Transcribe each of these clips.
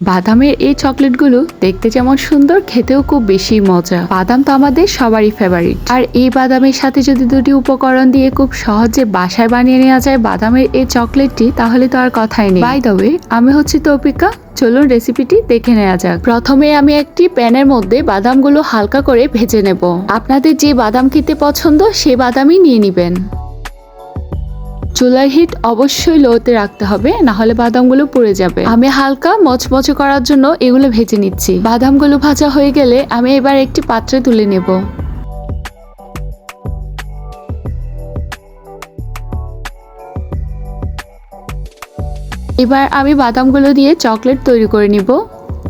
বাদামের এই চকলেটগুলো দেখতে যেমন সুন্দর, খেতেও খুব বেশি মজা। বাদাম তো আমাদের সবারই ফেভারিট আর এই বাদামের সাথে যদি দুটি উপকরণ দিয়ে খুব সহজে বাসায় বানিয়ে নেওয়া যায় বাদামের এই চকলেটটি, তাহলে তো আর কথাই নেই। বাই দ্য আমি হচ্ছি তৌপিকা চলুন রেসিপিটি দেখে নেওয়া যাক। প্রথমে আমি একটি প্যানের মধ্যে বাদামগুলো হালকা করে ভেজে নেব। আপনাদের যে বাদাম খেতে পছন্দ, সে বাদামই নিয়ে নেবেন। চুলার হিট অবশ্যই লোতে রাখতে হবে না হলে বাদামগুলো পুড়ে যাবে। আমি হালকা মচমচে করার জন্য এগুলো ভেজে নিচ্ছি। বাদামগুলো ভাজা হয়ে গেলে আমি এবার একটি পাত্রে তুলে নেব। এবার আমি বাদামগুলো দিয়ে চকলেট তৈরি করে নিব।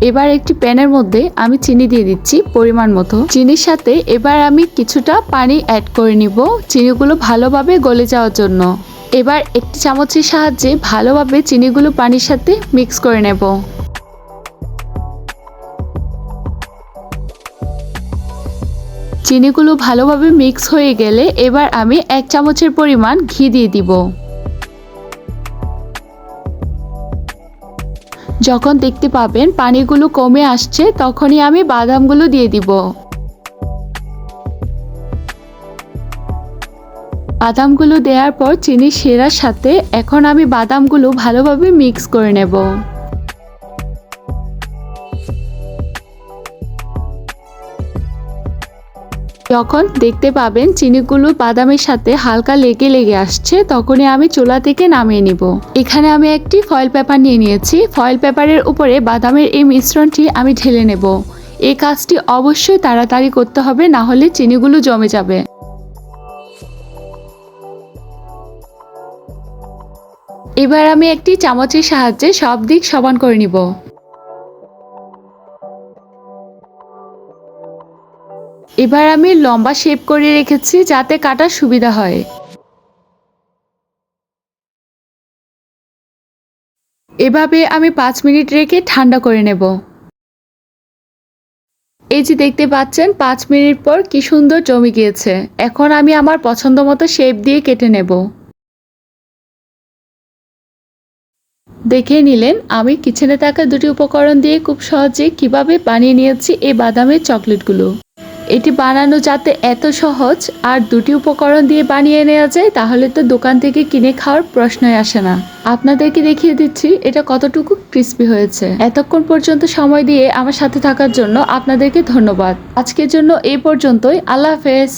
এবার একটি প্যানের মধ্যে আমি চিনি দিয়ে দিচ্ছি পরিমাণ মতো। চিনির সাথে এবার আমি কিছুটা পানি অ্যাড করে নিব, চিনিগুলো ভালোভাবে গলে যাওয়ার জন্য। এবার একটি চামচের সাহায্যে ভালোভাবে চিনিগুলো পানির সাথে মিক্স করে নেব। চিনিগুলো ভালোভাবে মিক্স হয়ে গেলে এবার আমি এক চামচের পরিমাণ ঘি দিয়ে দিব। যখন দেখতে পাবেন পানিগুলো কমে আসছে, তখনই আমি বাদামগুলো দিয়ে দিব। বাদামগুলো দেওয়ার পর চিনি সেরার সাথে এখন আমি বাদামগুলো ভালোভাবে মিক্স করে নেব। যখন দেখতে পাবেন চিনিগুলো বাদামের সাথে হালকা লেগে লেগে আসছে, তখনই আমি চুলা থেকে নামিয়ে নিব। এখানে আমি একটি ফয়েল পেপার নিয়ে নিয়েছি। ফয়েল পেপারের উপরে বাদামের এই মিশ্রণটি আমি ঢেলে নেব। এই কাজটি অবশ্যই তাড়াতাড়ি করতে হবে, না হলে চিনিগুলো জমে যাবে। এবার আমি একটি চামচের সাহায্যে সব দিক সমান করে নিব। এবার আমি লম্বা শেপ করে রেখেছি যাতে কাটার সুবিধা হয়। এভাবে আমি পাঁচ মিনিট রেখে ঠান্ডা করে নেব। এই যে দেখতে পাচ্ছেন, পাঁচ মিনিট পর কি সুন্দর জমে গিয়েছে। এখন আমি আমার পছন্দ মতো শেপ দিয়ে কেটে নেব। দেখে নিলেন, আমি কিচেনে থাকা দুটি উপকরণ দিয়ে খুব সহজে কীভাবে বানিয়ে নিয়েছি এই বাদামের চকলেটগুলো? এটি বানানো যাতে এত সহজ, আর দুটি উপকরণ দিয়ে বানিয়ে নেওয়া যায়, তাহলে তো দোকান থেকে কিনে খাওয়ার প্রশ্নই আসে না। আপনাদেরকে দেখিয়ে দিচ্ছি, এটা কতটুকু ক্রিস্পি হয়েছে। এতক্ষণ পর্যন্ত সময় দিয়ে আমার সাথে থাকার জন্য আপনাদেরকে ধন্যবাদ। আজকের জন্য এই পর্যন্তই। আল্লাহ হাফেজ।